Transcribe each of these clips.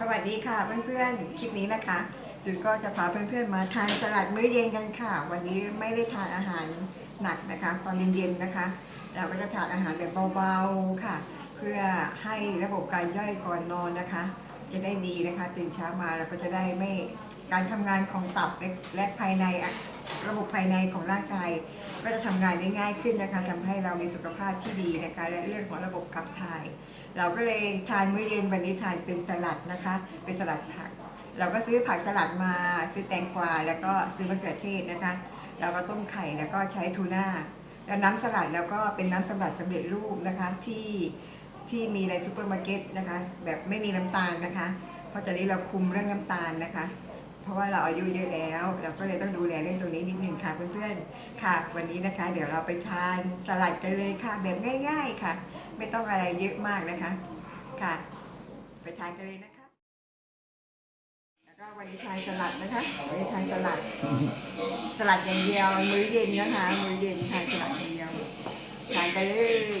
สวัสดีค่ะเพื่อนๆ คลิปนี้นะคะ จุนก็จะพาเพื่อนๆมาทานสลัดมื้อเย็นกันค่ะ วันนี้ไม่ได้ทานอาหารหนักนะคะ ตอนเย็นๆนะคะ เราก็จะทานอาหารแบบเบาๆค่ะ เพื่อให้ระบบการย่อยก่อนนอนนะคะ จะได้ดีนะคะ ตื่นเช้ามาเราก็จะได้ไม่การทำงานของตับและภายใน ระบบภายในของร่างกาย ก็จะทำงานได้ง่ายขึ้นนะคะทำให้เรามีสุขภาพที่ดีนะคะ และเรื่องของระบบขับถ่าย เราก็เลยทานมื้อเย็นวันนี้ทานเป็นสลัดนะคะ เป็นสลัดผัก เราก็ซื้อผักสลัดมาซื้อแตงกวาแล้วก็ซื้อมะเขือเทศนะคะเราก็ต้มไข่แล้วก็ใช้ทูน่าแล้วน้ำสลัดแล้วก็เป็นน้ำสลัดสำเร็จรูปนะคะที่ที่มีในซูเปอร์มาร์เก็ตนะคะ แบบไม่มีน้ำตาลนะคะ เพราะตอนนี้เราคุมเรื่องน้ำตาลนะคะ เพราะว่าเราอายุเยอะแล้ว เราก็เลยต้องดูแลเรื่องตรงนี้นิดนึงค่ะเพื่อนๆค่ะ วันนี้นะคะ เดี๋ยวเราไปทานสลัดกันเลยค่ะ แบบง่าย ๆค่ะ ไม่ต้องอะไรเยอะมากนะคะค่ะ ไปทานกันเลยนะคะ แล้วก็วันนี้ทานสลัดนะคะวันนี้ทานสลัด สลัดอย่างเดียวมื้อเย็นนะคะ มื้อเย็นทานสลัดอย่างเดียวทานกันเลย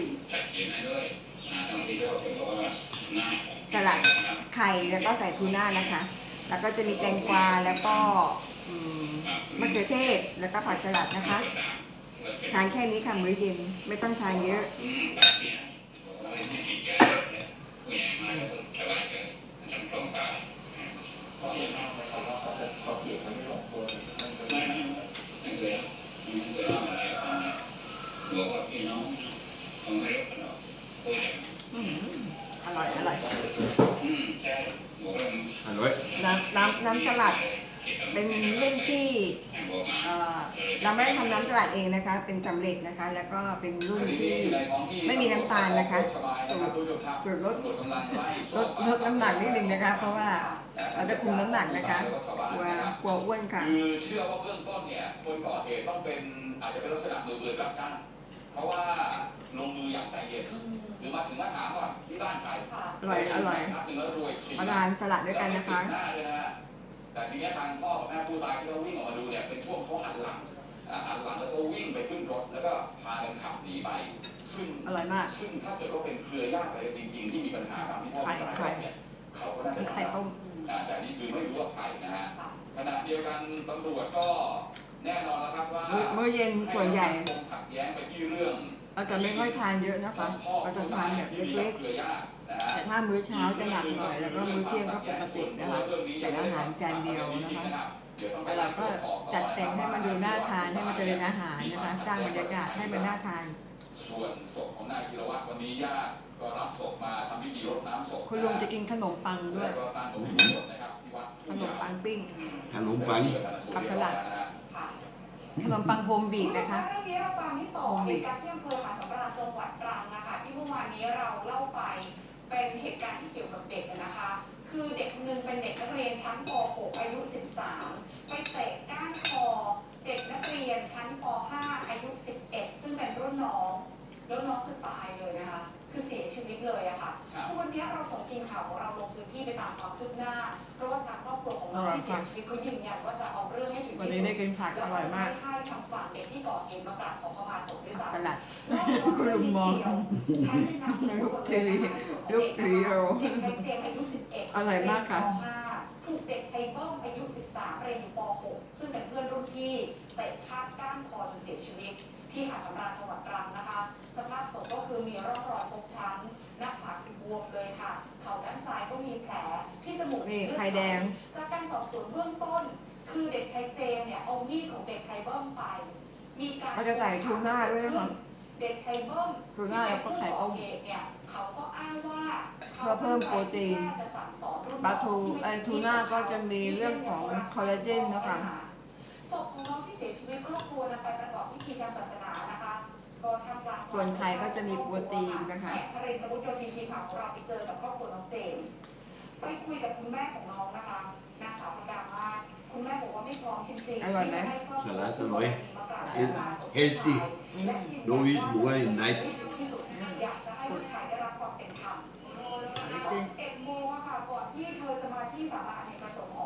สลัดไข่แล้วก็ใส่ทูน่านะคะ แล้วก็จะมีแตงกวาแล้วก็มมะเขือเทศแล้วก็ผักสลัดนะคะ ทานแค่นี้ค่ะมื้อเย็นไม่ต้องทานเยอะอืมอร่อย อร่อย อร่อย น้ำ น้ำน้ำสลัดเป็นรุ่นที่เอ่อเราไม่ได้ทำน้ำสลัดเองนะคะ เป็นสำเร็จนะคะ แล้วก็เป็นรุ่นที่ไม่มีน้ำตาลนะคะสูตรสูตรลดลดลดน้ำหนักนิดนึงนะคะ เพราะว่าเราจะคุมน้ำหนักนะคะกลัวกลัวอ้วนค่ะคือเชื่อว่าเบื้องต้นเนี่ยคนก่อเหตุต้องเป็นอาจจะเป็นลักษณะมือปืนรับจ้างเพราะว่าลงมืออย่างใจเย็นหรือมาถึงมาถามก่อนที่บ้านใครอร่อยอร่อยนัดหนึ่งแล้วรวยชิงมาทานสลัดด้วยกันนะคะ แต่ทีเนี้ยทางพ่อกับแม่ผู้ตายที่เขาวิ่งออกมาดูเนี่ยเป็นช่วงเขาหันหลังอ่าหันหลังแล้วก็วิ่งไปขึ้นรถแล้วก็พากันขับหนีไป ซึ่งอร่อยมาก ซึ่งถ้าเกิดว่าเป็นเครือญาติอะไรจริงๆที่มีปัญหาตามที่พ่อไข่ผู้ตายไข่บอกเนี่ยเขาก็น่าจะมีไข่ต้มอ่าแต่นี่คือไม่รู้ว่าใครนะฮะขณะเดียวกันตำรวจก็แน่นอนนะครับว่ามื้อมื้อเย็นส่วนใหญ่คงขัดแย้งไปที่เรื่อง เราจะไม่ค่อยทานเยอะนะคะเราจะทานแบบเล็กเครือญาตินะฮะๆแต่ถ้ามื้อเช้าจะหนักหน่อย แล้วก็มื้อเที่ยงก็ปกตินะคะเป็นอาหารจานเดียวนะคะแต่เราก็จัดแต่งให้มันดูน่าทานให้มันเจริญอาหารนะคะ สร้างบรรยากาศให้มันน่าทานส่วนศพของนายกิรวัตรวันนี้ญาติก็รับศพมาทำพิธีรดน้ำศพคุณลุงจะกินขนมปังด้วแล้ยวก็ตั้งบำเพ็ญกุศลนะครับที่วัดขนมปังปิ้งขนมปังกับสลัดนะฮะ ขนมปังโฮมบีกนะคะเรื่องนี้เราตามที่ต่อเหตุการณ์ที่อำเภอหาดสำราญจังหวัดตรังนะคะที่เมื่อวานนี้เราเล่าไปเป็นเหตุการณ์ที่เกี่ยวกับเด็กนะคะ คือเด็กคนหนึงเป็นเด็กนักเรียนชั้นป .6 อายุ 13 ไปเตะก้านคอเด็กนักเรียนชั้นป .5 อายุ 11 ซึ่งเป็นรุ่นน้องแล้วน้องคือตายเลยนะคะ คือเสียชีวิตเลยอะค่ะครับคือวันนี้เราส่งทีมข่าวของเราลงพื้นที่ไปตามความคืบหน้า เพราะว่าทางครอบครัวของน้องที่เสียชีวิตเขายืนยันว่าจะเอาเรื่องให้ถึงวันที่นี้สุได้ดกินผักอร่อยมากให้ทางฝั่งเด็กที่ก่อเหตุมากราบขอขมาศพด้วยสซ้ำลัดคุณลุงมองลูกทีวีลูกทีวีโอเด็กชายเจมส์อายุ 11อร่อยมากค่ะเรียนป .5 ถูกเด็กชายเบิ้มอายุ 13เรียนอยู่ป .6 ซึ่งเป็นเพื่อนรุ่นพี่เตะคาดก้านคอจนเสียชีวิต ที่หาดสำราญจังหวัดตรังนะคะ สภาพศพก็คือมีร่องรอยฟกช้ำหน้าผากคือบวมเลยค่ะ เข่าด้านซ้ายก็มีแผลที่จมูกนี่เลือไข่แดง จากการสอบสวนเบื้องต้น คือเด็กชายเจมส์เนี่ยเอามีดของเด็กชายเบิ้มไป มีการเขาจะใส่ทูน่าด้วยนะคะเด็กชายเบิ้มทูน่าแล้วก็ไข่ต้มที่เป็นผู้ก่อเหตุเนี่ยเขาก็อ้างว่าเพื่อเพิ่มโปรตีนแค่จะสั่งสอนรุ่นปลาทูน้งไอทูน่าก็จะมีเรื่องของคอลลาเจนนะคะ ศพของน้องที่เสียชีวิตครอบครัวนำไปประกอบพิธีทางศาสนานะคะก็ทำกลางส่วนไข่ก็จะมีโปรตีนนะคะแครินทร์วุฒิโยธินทีมข่าวของเราไปเจอกับครอบครัวน้องเจมส์ไปคุยกับคุณแม่ของน้องนะคะนางสาวพกามาศคุณแม่บอกว่าไม่พร้อมจริงๆอร่อยไหมที่จะให้ครอบครัวสลัดอร่อยมากราบขอ Healthy ขมาศพลูกชายและยืนยัน No eat ว่า more in night ที่สุดที่สุดอยากจะให้ลูกชายได้รับความเป็นธรรมตอน11โมงอะค่ะก่อนที่เธอจะมาที่ศาลาอเนกประสงค์ของ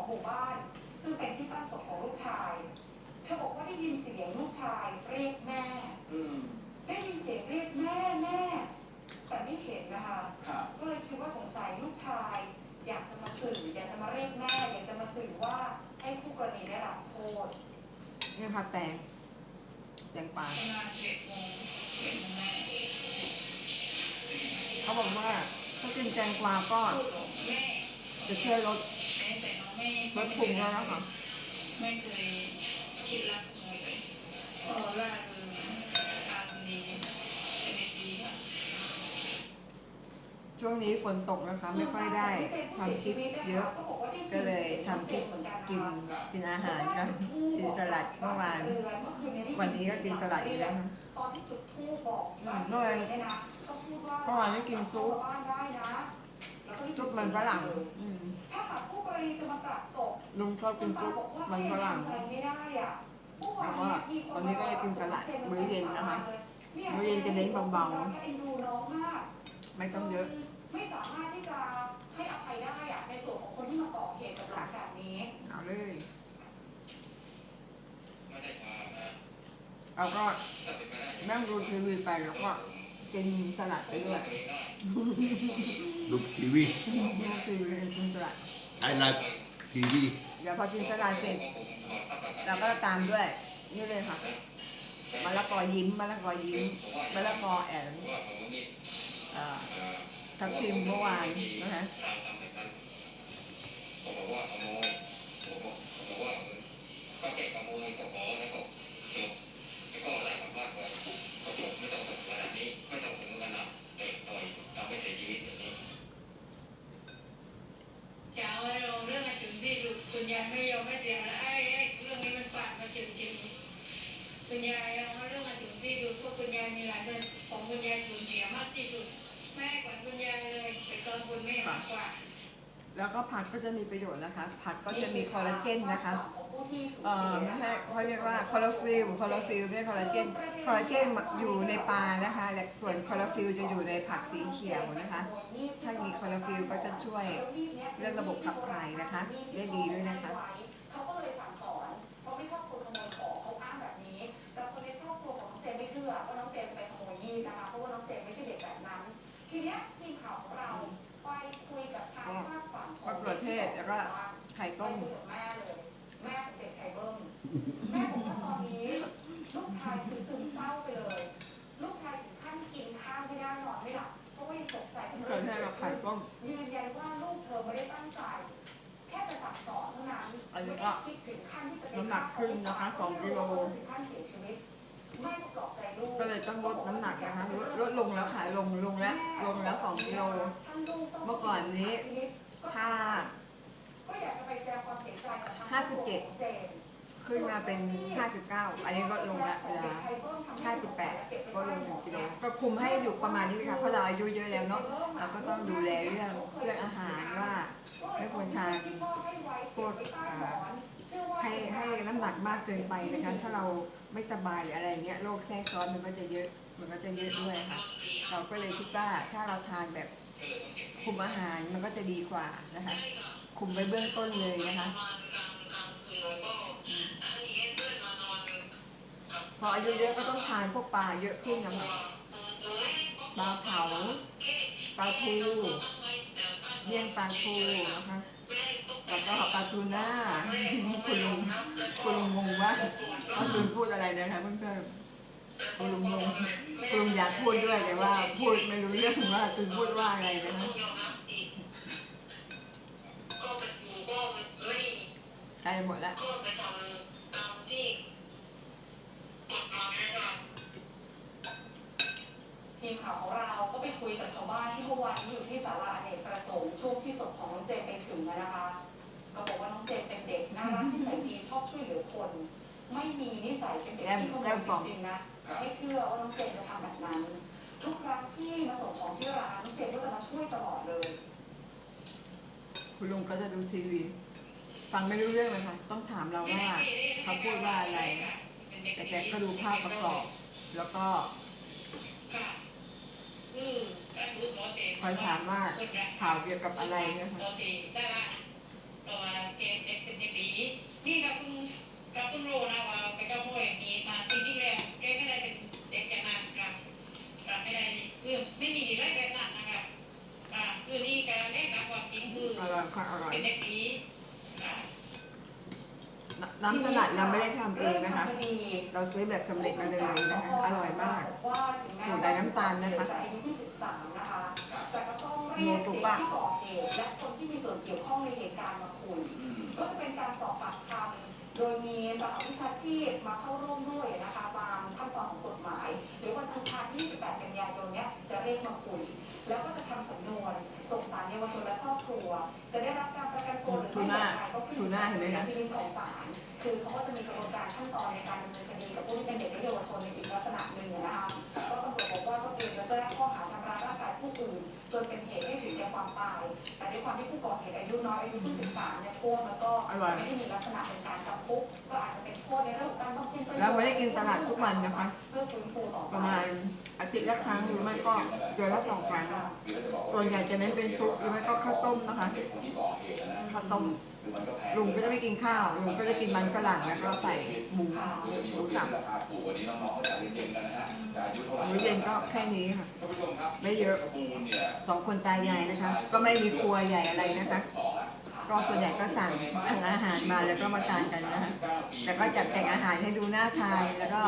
หมู่บ้าน ซึ่งเป็นที่ตั้งศพของลูกชาย เธอบอกว่าได้ยินเสียงลูกชายเรียกแม่ อืมได้ยินเสียงเรียกแม่แม่ แต่ไม่เห็นนะคะ ครับก็เลยคิดว่าสงสัยลูกชาย อยากจะมาสื่อมาเรียกแม่ อยากจะมาสื่อว่าให้คู่กรณีได้รับโทษนี่ค่ะแตงแตงปลาประมาณสิบโมงสิบโมงแม่เขาบอกว่าถ้ากินแตงกวาก็พูดบอกแม่จะช่วยลด แม่แต่น้องแม่ลดพุงแล้วนะคะไม่เคยคิดรักขโมยเลยพอล่าเริงอารมณ์ดีเป็นเด็กดีค่ะช่วงนี้ฝนตกนะคะไม่ค่อยได้ทำคลิปเยอะ ก็เลยทำคลิปกินกินอาหารกันกินสลัดเมื่อวาน วันนี้ก็กินสลัดอีกแล้วนะตอนที่จุดธูปบอกเมื่อวานเนี่ยนะก็พูดว่าเมื่อวานไม่กินซุปบ้านได้นะแล้วก็ซุปมันฝรั่งอืม ถ้าหากผู้กรณีจะมากราบศพลุงชอบกินซุปมันฝรั่งใจไม่ได้อะเมื่อวานแล้วก็มีควันนี้ก็เลยกินสลัดมื้อเย็นนะคะเนี่ยมื้อเย็นจะเน้นเบาๆและเอ็นดูน้องมากไม่ต้องเยอะ ไม่สามารถที่จะให้อภัยได้อะในส่วนของคนที่มาก่อเหตุกับหลานแบบนี้เอาเลยไม่ได้พานะเราก็ถ้าเป็นไปได้นั่งดูทีวีไปแล้วก็ กินสลัดไปด้วย Look TV. ดูทีวีกินสลัด I like TV. เดี๋ยวพอกินสลัดเสร็จเราก็ตามด้วย นี่เลยค่ะมะละกอยิ้มมะละกอยิ้มมะละกอแอนเอ่อทับทิมเมื่อวานนะคะผมบอกว่าขโมยผมบอกผมบอกว่าเขาเก็บขโมยก็ขอแล้วก็จบแล้วก็ไล่กลับบ้านไปก็จบไม่ต้องถึงขนาดนี้ไม่ต้องถึงขนาดเตะต่อยทำให้เสียชีวิตอย่างนี้ จะเอาให้ลงเรื่องมาถึงที่ดูคุณยายไม่ยอมไม่เสียแล้วไอ้ไอ้เรื่องนี้มันฝาดมาถึงจริงคุณ ยายเอาเรื่องมาถึงที่ดูเพราะคุณยายมีหลานคนของคุณยายสูญเสียมากที่สุดแม่กว่าคุณยายเลยเป็นตัวคุณแม่มากกว่าแล้วก็ผักก็จะมีประโยชน์นะคะ ผักก็จะมีคอลลาเจนนะคะของผู้ที่สูญเอ่อเสียไม่ใช่เขาเรียกว่าคอลลาฟิลคอลลาฟิลไม่ใช่คอลลาเจนคอลลาเจนอยู่ในปลานะคะและส่วนคอลลาฟิลจะอยู่ในผักสีเขียวนะคะ ถ้ามีคอลลาฟิลก็จะช่วยเรื่องระบบขับถ่ายนะคะ ได้ดีด้วยนะคะ ทีเนี้ยทีมข่าวของเราไปคุยกับทางฝากฝั่งของมะเขือเทศแล้วก็ไข่ไปต้มคุยกับแม่เลย แม่ของเด็กชายเบิ้มแม่บอกว่าตอนนี้ลูกชายคือซึมเศร้าไปเลย ลูกชายถึงขั้นกินข้าวไม่ได้นอนไม่หลับเพราะว่ายังตกใจกับมะเขืเรื่อองเทศกับไข่ต้ม ยืนยันว่าลูกเธอไม่ได้ตั้งใจ แค่จะสั่งสอนเท่านั้นอันนี้ไม่ก็ได้คิดถึงขั้นที่จะไปน้ำหนักขึ้นนะคะสองกิโล ถึงขั้นเสียชีวิตแม่ ก็ปลอบใจลูกก็เลยต้องลดน้ำหนักนะคะลดลดลงแล้วค่ะลงลงแล้วลงแล้วสองกิโลท่านลูกต้องเมื่อก่อนนี้ถ้าก็อยากจะไปแสดงความเสียใจกับทางห้าสิบเจ็ดเจมส์ขึ้นมาเป็น 59 อันนี้ลดลงแล้วเหลือ58ก็ลง1กิโลก็คุมให้อยู่ประมาณนี้ค่ะเพราะเราอายุเยอะแล้วเนาะเราก็ต้องดูแลเรื่องเรื่องอาหารว่าไม่ควรทานพวกอ่า ให้ให้น้ำหนักมากเกินไปนะคะถ้าเราไม่สบายหรืออะไรเงี้ยโรคแทรกซ้อนมันก็จะเยอะมันก็จะเยอะด้วยค่ะ เราก็เลยคิดว่าถ้าเราทานแบบคุมอาหารมันก็จะดีกว่านะคะ คุมไปเบื้องต้นเลยนะคะพออายุเยอะก็ต้องทานพวกปลาเยอะขึ้นนะคะปลาเผาปลาทูเมี่ยงปลาทูนะคะ แล้วก็ปลาทูน่าคุณลุงคุณลุงงงว่าว่าคุณพูดอะไรนะคะเพื่อนๆคุณลุงงงคุณลุงอยากพูดด้วยแต่ว่า พูดไม่รู้เรื่องว่าคุณพูดว่าอะไรนะคะก็ไปดูก็ไม่ใกล้หมดแล้วก็ไปทำตามที่กฎหมายนะครับทีมข่าวของเราก็ไปคุยกับชาวบ้านที่เมื่อวานนี้อยู่ที่ศาลาอเนกประสงค์ช่วงที่ศพของน้องเจมไปถึงอะนะคะ ก็บอกว่าน้องเจมเป็นเด็กน่ารักนิสัยดีชอบช่วยเหลือคน ไม่มีนิสัยเป็นเด็กที่ขโมยจริงๆนะ ไม่เชื่อว่าน้องเจมจะทำแบบนั้น ทุกครั้งที่มาส่งของที่ร้านน้องเจมก็จะมาช่วยตลอดเลย คุณลุงก็จะดูทีวี ฟังไม่รู้เรื่องเลยค่ะ ต้องถามเราว่าเขาพูดว่าอะไร แต่แกก็ดูภาพประกอบ แล้วก็ค่ะอืมการดูหมอเตะคอยถามว่าข่าวเกี่ยวกับอะไรนะคะ ปกติได้ละตัวเกเด็กเป็นเด็กดีนี่กับเพิ่งกับเพิ่งรู้นะว่าไปกับโมอยนี้มาจริงๆแล้วแกไม่ได้เป็นเด็กแกนานครับครับไม่ได้คือไม่มีนิสัยแบบนั้นนะครับอ่าคือนี่การเล่นตามความจริงคือเป็นเด็กดี น้ำสลัดเราไม่ได้ทำเองนะคะรื่องทางคดีเราซื้อแบบสำเร็จมาเลยนะคะ อร่อยมากบอกว่าถึงแม้สูตรไร้น้ำตาลนะคะจะอายุที่13นะคะแต่ก็ต้องเรียกโมเด็ฟุกบะที่ก่อเหตุและคนที่มีส่วนเกี่ยวข้องในเหตุการณ์มาคุยอืมก็จะเป็นการสอบปากคำโดยมีสหวิชาชีพมาเข้าร่วมด้วยนะคะตามขั้นตอนของกฎหมายเดี๋ยววันอังคารที่28 กันยายนเนี้ยจะเรียกมาคุย แล้วก็จะทำสำนวนส่งสารเยาวชนและครอบครัว จะได้รับการประกันตัวหรือทูไม่อน่าย่างไรก็ขึ้นอยู่ทูน่าเห็นไหมคะกับดุลพินิจของศาลคือเขาก็จะมีกระบวนการขั้นตอนในการดำเนินคดีกับผู้ที่เป็นเด็กและเยาวชนในอีกลักษณะหนึ่งนะคะก็ตำรวจบอกว่าก็เตรียมจะแจ้งข้อหาทำร้ายร่างกายผู้อื่นจนเป็นเหตุให้ถึงแก่ความตาย แต่ด้วยความที่ผู้ก่อเหตุอายุน้อยอายุเพิ่ง13เนี่ยโทษมันก็อร่อยไม่ได้มีลักษณะเป็นการจำคุกก็อาจจะเป็นโทษในเรื่องของการบำเพ็ญประโยชน์เราไม่ได้กินสลัดทุกวันนะคะเพื่อฟื้นฟูต่อปไประมาณอาทิตย์ละครั้งหรือไม่ก็เดือนละสองครั้งส่วนใหญ่จะเน้นเป็นซุปหรือไม่ก็ข้าวต้มนะคะข้าวต้มลุงก็จะไม่กินข้าวลุงก็จะกินมันฝรั่งนะคะใส่หมูหมูสับราคาถูกกว่านี้น้องๆเขาจะเรียนกันนะฮะจะอายุเท่าไหมื้อเย็นก็แค่นี้ค่ะ ไม่เยอะสองคนตายายนะคะ ก็ไม่มีครัวใหญ่อะไรนะคะ ก็ส่วนใหญ่ก็สั่งสั่งอาหารมาแล้วก็มาทานกันนะคะแล้วก็จัดแต่งอาหารให้ดูน่าทานแล้วก็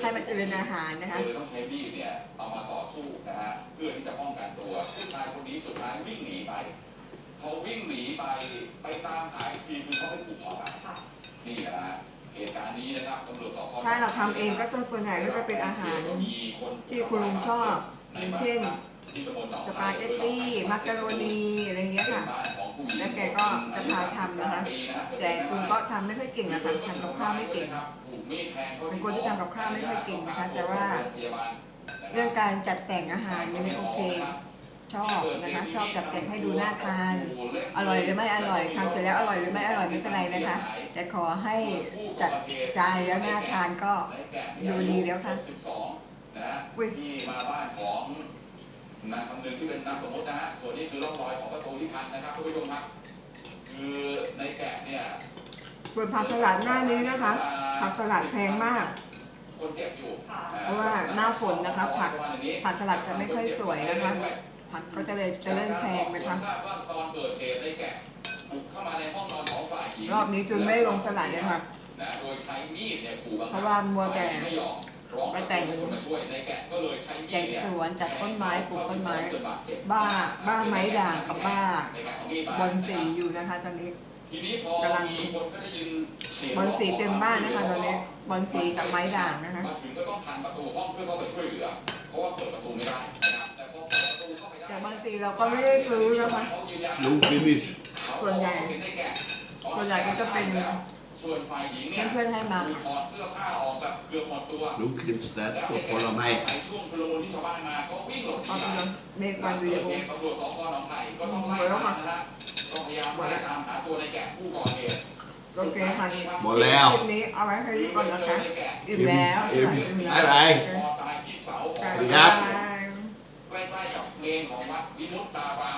ให้มันเจริญอาหารนะคะเลยต้องใช้มีดเนี่ยเอามาต่อสู้นะฮะเพื่อที่จะป้องกันตัวผู้ชายคนนี้สุดท้ายวิ่งหนีไปพอวิ่งหนีไปไปตามหาอีกทีคือเขาไปผูกคอตายค่ะนี่นะฮะเหตุการณ์นี้นะครับตำรวจสพถ้าเราทำเองก็ต้นส่วนใหญ่ก็จะเป็นอาหารที่คุณลุงชอบอย่างเช่นสปาเกตตี้มักกะโรนีอะไรเงี้ยค่ะ แล้วแกก็จะพาทำนะคะ แต่คุณก็ทำไม่ค่อยเก่งนะคะทำกับข้าวไม่เก่งเป็นคนที่ทำกับข้าวไม่ค่อยเก่งนะคะ แต่ว่าเรื่องการจัดแต่งอาหารเนี่ยโอเคชอบนะคะชอบจัดแต่งให้ดูน่าทานอร่อยหรือไม่อร่อยทำเสร็จแล้วอร่อยหรือไม่อร่อยไม่เป็นไรนะคะ แต่ขอให้จัดจานแล้วน่าทานก็ดูดีแล้วค่ะนะฮะอุ๊ยที่มาบ้า นของนางคำนึงที่เป็นนามสมมตินะฮะส่วนนี้คือร่องรอยของประตูที่พันนะครับทุกผู้ชมครับคือในแกะเนี่ยส่วนผักสลัดหน้านี้นะคะ ผักสลัดแพงมาก คนเจ็บอยู่ค่ะเพราะว่าหน้าฝนนะคะผักผักสลัดจะไม่ค่อยสวยนะคะผักก็จะเลยจะเริ่มแพงนะคะทราบว่าตอนเกิดเหตุในแกะบุกเข้ามาในห้องนอนของฝ่ายหญิงรอบนี้จุนไม่ลงสลัดเลยค่ะนะโดยใช้มีดเนี่ยขู่บังคับเพราะว่ามัวแต่ไม่ยอมร้องไปแต่งให้คนมาช่วยในแกะก็เลย วนจัดต้นไม้ปลูกต้นไม้จนบาดเจ็บบ้าบ้าไม้ด่างกับบ้าในการเอามีดมาบอลสีอยู่นะคะตอนนี้ทีนี้พอกำลังมีคนก็ได้ยินเสียงบอลสีเต็มบ้านนะคะตอนนี้บอลสีกับไม้ด่างนะคะมาถึงก็ต้องพันประตูห้องเพื่อเข้าไปช่วยเหลือเพราะว่าเปิดประตูไม่ได้นะครับแต่พอเปิดประตูเข้าไปได้แต่บอลสีเราก็ไม่ได้ซื้อนะคะเขายืนยันลุงฟินิชส่วนใหญ่เขาเนในแกะส่วนใหญ่ก็จะเป็น ส่วนฝ่ายหญิงเนี่ยเพื่อนให้มาถอดเสื้อผ้าออกแบบเกือบหมดตัว ลุกขึ้นสตาร์ทกดผลเม้ในช่วงพลเมืองที่ชาวบ้านมาก็วิ่งหลบหนีเมฆวันวีโอตำรวจสพหนองไผ่ก็ต้องไล่ตามนะต้องพยายามไล่ตามหาตัวในแก่ผู้ก่อเหตุโอเคค่ะหมดแล้วคลิปนี้เอาไว้แค่นี้ก่อนนะคะอิ่มแล้วอิ่มอะไรสวัครับใกล้ๆกับเมนของวัดวิมุตตาบา